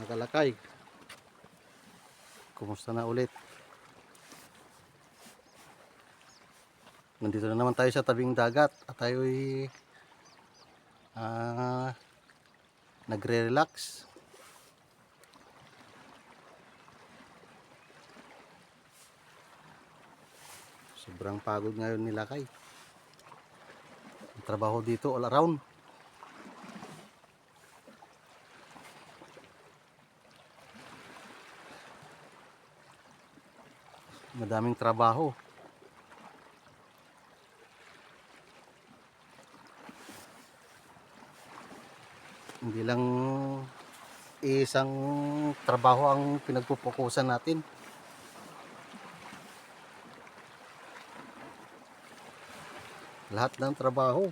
Nakalakay. Kumusta na ulit? Nandito na naman tayo sa tabing dagat at tayo'y ah, nagre-relax. Sobrang pagod ngayon nila kay. Trabaho dito all around. Madaming trabaho. Hindi lang isang trabaho ang pinagpupukusan natin. Lahat ng trabaho.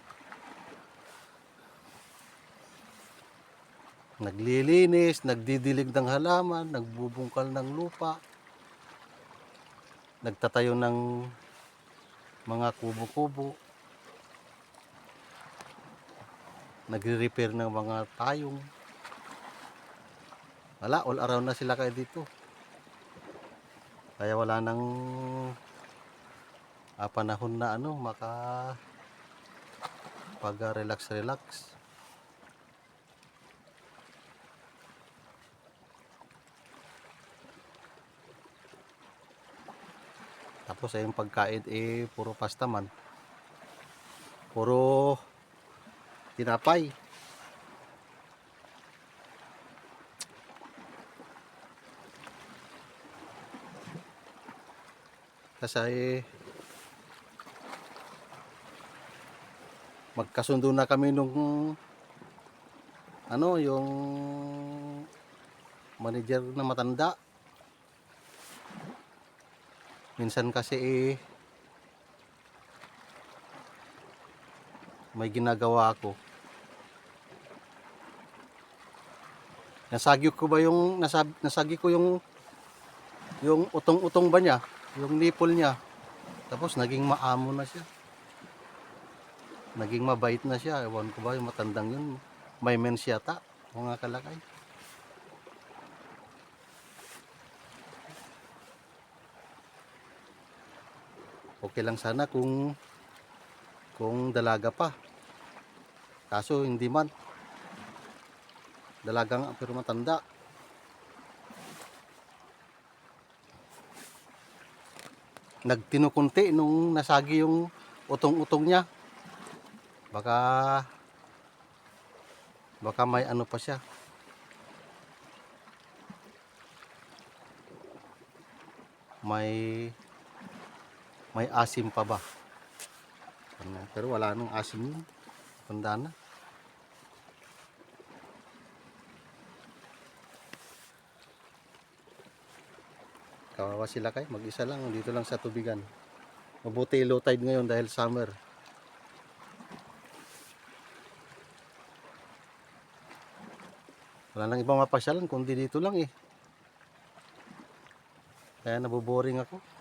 Naglilinis, nagdidilig ng halaman, nagbubungkal ng lupa, nagtatayo ng mga kubo-kubo, nagre-repair ng mga tayong. Wala, all around na sila kayo dito. Kaya wala nang ah, panahon na ano, maka pag relax relax. Tapos ay yung pagkain eh puro pasta man. Puro tinapay. Kasi magkasundo na kami nung ano yung manager na matanda minsan kasi eh, may ginagawa ako. Nasagi ko ba yung nasab, nasagi ko yung yung utong-utong ba niya? Yung nipple niya. Tapos naging maamo na siya. Naging mabait na siya. Ewan ko ba yung matandang yun. May mens yata mga kalakay okay lang sana kung kung dalaga pa. Kaso hindi man. Dalaga nga pero matanda. Nagtinukunti nung nasagi yung utong-utong niya. Baka baka may ano pa siya. May may asim pa ba? Ano, pero wala nung asim yun. Tanda na. Kawawa sila kay. Mag-isa lang. Dito lang sa tubigan. Mabuti low tide ngayon dahil summer. Wala nang ibang mapasyalan kundi dito lang eh. Kaya naboboring ako